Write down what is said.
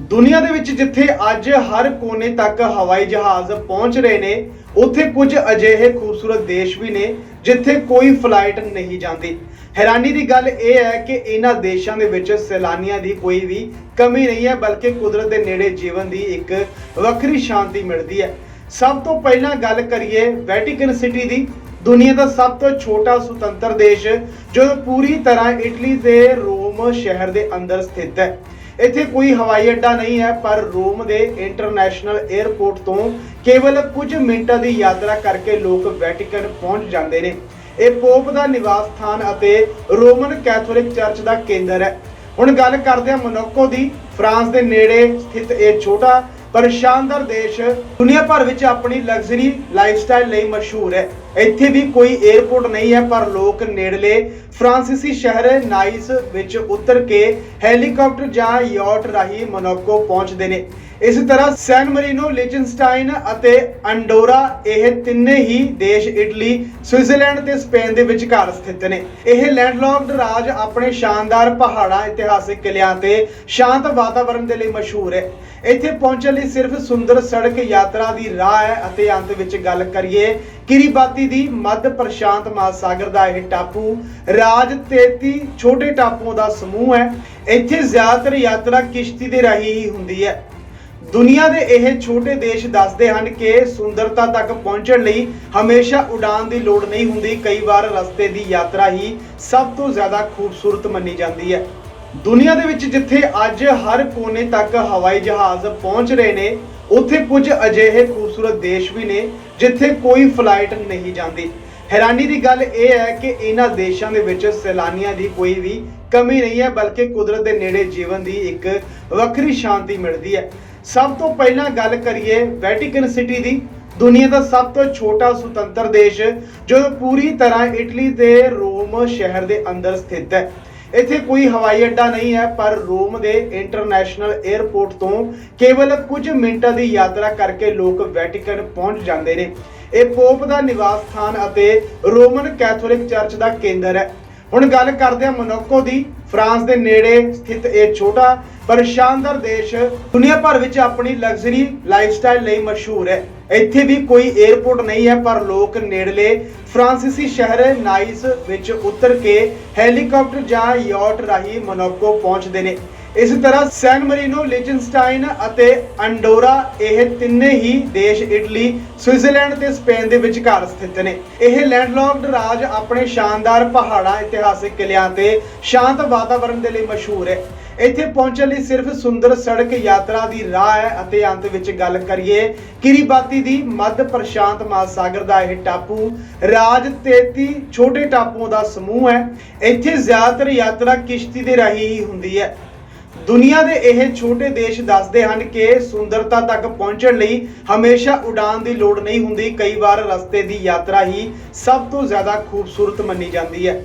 ਦੁਨੀਆ ਦੇ ਵਿੱਚ ਜਿੱਥੇ ਅੱਜ ਹਰ ਕੋਨੇ ਤੱਕ ਹਵਾਈ ਜਹਾਜ਼ ਪਹੁੰਚ ਰਹੇ ਨੇ, ਉੱਥੇ ਕੁਝ ਅਜਿਹੇ ਖੂਬਸੂਰਤ ਦੇਸ਼ ਵੀ ਨੇ ਜਿੱਥੇ ਕੋਈ ਫਲਾਈਟ ਨਹੀਂ ਜਾਂਦੀ। ਹੈਰਾਨੀ ਦੀ ਗੱਲ ਇਹ ਹੈ ਕਿ ਇਹਨਾਂ ਦੇਸ਼ਾਂ ਦੇ ਵਿੱਚ ਸੈਲਾਨੀਆਂ ਦੀ ਕੋਈ ਵੀ ਕਮੀ ਨਹੀਂ ਹੈ, ਬਲਕਿ ਕੁਦਰਤ ਦੇ ਨੇੜੇ ਜੀਵਨ ਦੀ ਇੱਕ ਵੱਖਰੀ ਸ਼ਾਂਤੀ ਮਿਲਦੀ ਹੈ। ਸਭ ਤੋਂ ਪਹਿਲਾਂ ਗੱਲ ਕਰੀਏ ਵੈਟੀਕਨ ਸਿਟੀ ਦੀ। ਦੁਨੀਆ ਦਾ ਸਭ ਤੋਂ ਛੋਟਾ ਸੁਤੰਤਰ ਦੇਸ਼, ਜੋ ਪੂਰੀ ਤਰ੍ਹਾਂ ਇਟਲੀ ਦੇ ਰੋਮ ਸ਼ਹਿਰ ਦੇ ਅੰਦਰ ਸਥਿਤ ਹੈ। ਇੱਥੇ ਕੋਈ ਹਵਾਈ ਅੱਡਾ ਨਹੀਂ ਹੈ, ਪਰ ਰੋਮ ਦੇ ਇੰਟਰਨੈਸ਼ਨਲ 에ਅਰਪੋਰਟ ਤੋਂ ਕੇਵਲ ਕੁਝ ਮਿੰਟਾਂ ਦੀ ਯਾਤਰਾ ਕਰਕੇ ਲੋਕ ਵੈਟੀਕਨ ਪਹੁੰਚ ਜਾਂਦੇ ਨੇ। ਇਹ ਪੋਪ ਦਾ ਨਿਵਾਸ ਸਥਾਨ ਅਤੇ ਰੋਮਨ ਕੈਥੋਲਿਕ ਚਰਚ ਦਾ ਕੇਂਦਰ ਹੈ। ਹੁਣ ਗੱਲ ਕਰਦੇ ਹਾਂ ਮੋਨੋਕੋ ਦੀ। ਫਰਾਂਸ ਦੇ ਨੇੜੇ ਸਥਿਤ ਇਹ ਛੋਟਾ ਪਰ ਸ਼ਾਨਦਾਰ ਦੇਸ਼ ਦੁਨੀਆ ਭਰ ਵਿੱਚ ਆਪਣੀ ਲਗਜ਼ਰੀ ਲਾਈਫਸਟਾਈਲ ਲਈ ਮਸ਼ਹੂਰ ਹੈ। ਇੱਥੇ ਵੀ ਕੋਈ 에ਅਰਪੋਰਟ ਨਹੀਂ ਹੈ, ਪਰ ਲੋਕ ਨੇੜਲੇ ਫ੍ਰਾਂਸੀਸੀ ਸ਼ਹਿਰ ਨਾਈਸ ਵਿੱਚ ਉਤਰ ਕੇ ਹੈਲੀਕਾਪਟਰ ਜਾਂ ਯਾਟ ਰਾਹੀਂ ਮੋਨੋਕੋ ਪਹੁੰਚਦੇ ਨੇ। ਇਸੇ ਤਰ੍ਹਾਂ ਸੈਨ ਮਰੀਨੋ, ਲਿਚਨਸਟਾਈਨ ਅਤੇ ਅੰਡੋਰਾ, ਇਹ ਤਿੰਨੇ ਹੀ ਦੇਸ਼ ਇਟਲੀ, ਸਵਿਟਜ਼ਰਲੈਂਡ ਤੇ ਸਪੇਨ ਦੇ ਵਿਚਕਾਰ ਸਥਿਤ ਨੇ। ਇਹ ਲੈਂਡਲੌਕਡ ਰਾਜ ਆਪਣੇ ਸ਼ਾਨਦਾਰ ਪਹਾੜਾਂ, ਇਤਿਹਾਸਿਕ ਕਿਲਿਆਂ ਤੇ ਸ਼ਾਂਤ ਵਾਤਾਵਰਣ ਦੇ ਲਈ ਮਸ਼ਹੂਰ ਹੈ। ਇੱਥੇ ਪਹੁੰਚਣ ਲਈ ਸਿਰਫ ਸੁੰਦਰ ਸੜਕ ਯਾਤਰਾ ਦੀ ਰਾਹ ਹੈ ਅਤੇ ਅੰਤ ਵਿੱਚ ਗੱਲ ਕਰੀਏ ਕਿਰੀਬਾਤੀ ਦੀ ਮੱਧ ਪ੍ਰਸ਼ਾਂਤ ਮਹਾਸਾਗਰ ਦਾ ਇਹ ਟਾਪੂ, ਰਾਜ 33 ਛੋਟੇ ਟਾਪੂਆਂ ਦਾ ਸਮੂਹ ਹੈ। ਇੱਥੇ ਜ਼ਿਆਦਾਤਰ ਯਾਤਰਾ ਕਿਸ਼ਤੀ ਦੇ ਰਾਹੀਂ ਹੀ ਹੁੰਦੀ ਹੈ। ਦੁਨੀਆ ਦੇ ਇਹ ਛੋਟੇ ਦੇਸ਼ ਦੱਸਦੇ ਹਨ ਕਿ ਸੁੰਦਰਤਾ ਤੱਕ ਪਹੁੰਚਣ ਲਈ ਹਮੇਸ਼ਾ ਉਡਾਨ ਦੀ ਲੋੜ ਨਹੀਂ ਹੁੰਦੀ। ਕਈ ਵਾਰ ਰਸਤੇ ਦੀ ਯਾਤਰਾ ਹੀ ਸਭ ਤੋਂ ਜ਼ਿਆਦਾ ਖੂਬਸੂਰਤ ਮੰਨੀ ਜਾਂਦੀ ਹੈ। ਦੁਨੀਆ ਦੇ ਵਿੱਚ ਜਿੱਥੇ ਅੱਜ ਹਰ ਕੋਨੇ ਤੱਕ ਹਵਾਈ ਜਹਾਜ਼ ਪਹੁੰਚ ਰਹੇ ਨੇ, ਉੱਥੇ ਕੁਝ ਅਜਿਹੇ ਖੂਬਸੂਰਤ ਦੇਸ਼ ਵੀ ਨੇ ਜਿੱਥੇ ਕੋਈ ਫਲਾਈਟ ਨਹੀਂ ਜਾਂਦੀ। ਹੈਰਾਨੀ ਦੀ ਗੱਲ ਇਹ ਹੈ ਕਿ ਇਹਨਾਂ ਦੇਸ਼ਾਂ ਦੇ ਵਿੱਚ ਸੈਲਾਨੀਆਂ ਦੀ ਕੋਈ ਵੀ ਕਮੀ ਨਹੀਂ ਹੈ, ਬਲਕਿ ਕੁਦਰਤ ਦੇ ਨੇੜੇ ਜੀਵਨ ਦੀ ਇੱਕ ਵੱਖਰੀ ਸ਼ਾਂਤੀ ਮਿਲਦੀ ਹੈ। ਸਭ ਤੋਂ ਪਹਿਲਾਂ ਗੱਲ ਕਰੀਏ ਵੈਟੀਕਨ ਸਿਟੀ ਦੀ। ਦੁਨੀਆ ਦਾ ਸਭ ਤੋਂ ਛੋਟਾ ਸੁਤੰਤਰ ਦੇਸ਼, ਜੋ ਪੂਰੀ ਤਰ੍ਹਾਂ ਇਟਲੀ ਦੇ ਰੋਮ ਸ਼ਹਿਰ ਦੇ ਅੰਦਰ ਸਥਿਤ ਹੈ। ਇੱਥੇ ਕੋਈ ਹਵਾਈ ਅੱਡਾ ਨਹੀਂ ਹੈ, ਪਰ ਰੋਮ ਦੇ ਇੰਟਰਨੈਸ਼ਨਲ 에ਅਰਪੋਰਟ ਤੋਂ ਕੇਵਲ ਕੁਝ ਮਿੰਟਾਂ ਦੀ ਯਾਤਰਾ ਕਰਕੇ ਲੋਕ ਵੈਟੀਕਨ ਪਹੁੰਚ ਜਾਂਦੇ ਨੇ। ਇਹ ਪੋਪ ਦਾ ਨਿਵਾਸ ਸਥਾਨ ਅਤੇ ਰੋਮਨ ਕੈਥੋਲਿਕ ਚਰਚ ਦਾ ਕੇਂਦਰ ਹੈ। ਹੁਣ ਗੱਲ ਕਰਦੇ ਹਾਂ ਮੋਨੋਕੋ ਦੀ। ਫਰਾਂਸ ਦੇ ਨੇੜੇ ਸਥਿਤ ਇਹ ਛੋਟਾ ਪਰ ਸ਼ਾਨਦਾਰ ਦੇਸ਼ ਦੁਨੀਆ ਭਰ ਵਿੱਚ ਆਪਣੀ ਲਗਜ਼ਰੀ ਲਾਈਫਸਟਾਈਲ ਲਈ ਮਸ਼ਹੂਰ ਹੈ। ਇੱਥੇ ਵੀ ਕੋਈ 에ਅਰਪੋਰਟ ਨਹੀਂ ਹੈ, ਪਰ ਲੋਕ ਨੇੜਲੇ ਫ੍ਰਾਂਸੀਸੀ ਸ਼ਹਿਰ ਨਾਈਸ ਵਿੱਚ ਉਤਰ ਕੇ ਹੈਲੀਕਾਪਟਰ ਜਾਂ ਯਾਟ ਰਾਹੀਂ ਮੋਨੋਕੋ ਪਹੁੰਚਦੇ ਨੇ। ਇਸ ਤਰ੍ਹਾਂ ਸੈਨ ਮਰੀਨੋ, ਲਿਚਨਸਟਾਈਨ ਅਤੇ ਅੰਡੋਰਾ, ਇਹ ਤਿੰਨੇ ਹੀ ਦੇਸ਼ ਇਟਲੀ, ਸਵਿਟਜ਼ਰਲੈਂਡ ਤੇ ਸਪੇਨ ਦੇ ਵਿਚਕਾਰ ਸਥਿਤ ਨੇ। ਇਹ ਲੈਂਡਲੌਕਡ ਰਾਜ ਆਪਣੇ ਸ਼ਾਨਦਾਰ ਪਹਾੜਾਂ, ਇਤਿਹਾਸਿਕ ਕਿਲਿਆਂ ਤੇ ਸ਼ਾਂਤ ਵਾਤਾਵਰਣ ਦੇ ਲਈ ਮਸ਼ਹੂਰ ਹੈ। ਇੱਥੇ ਪਹੁੰਚਣ ਲਈ ਸਿਰਫ ਸੁੰਦਰ ਸੜਕ ਯਾਤਰਾ ਦੀ ਰਾਹ ਹੈ ਅਤੇ ਅੰਤ ਵਿੱਚ ਗੱਲ ਕਰੀਏ ਕਿਰੀਬਾਤੀ ਦੀ ਮੱਧ ਪ੍ਰਸ਼ਾਂਤ ਮਹਾਸਾਗਰ ਦਾ ਇਹ ਟਾਪੂ, ਰਾਜ 33 ਛੋਟੇ ਟਾਪੂਆਂ ਦਾ ਸਮੂਹ ਹੈ। ਇੱਥੇ ਜ਼ਿਆਦਾਤਰ ਯਾਤਰਾ ਕਿਸ਼ਤੀ ਦੇ ਰਾਹੀਂ ਹੀ ਹੁੰਦੀ ਹੈ। ਦੁਨੀਆ ਦੇ ਇਹ ਛੋਟੇ ਦੇਸ਼ ਦੱਸਦੇ ਹਨ ਕਿ ਸੁੰਦਰਤਾ ਤੱਕ ਪਹੁੰਚਣ ਲਈ ਹਮੇਸ਼ਾ ਉਡਾਨ ਦੀ ਲੋੜ ਨਹੀਂ ਹੁੰਦੀ। ਕਈ ਵਾਰ ਰਸਤੇ ਦੀ ਯਾਤਰਾ ਹੀ ਸਭ ਤੋਂ ਜ਼ਿਆਦਾ ਖੂਬਸੂਰਤ ਮੰਨੀ ਜਾਂਦੀ ਹੈ।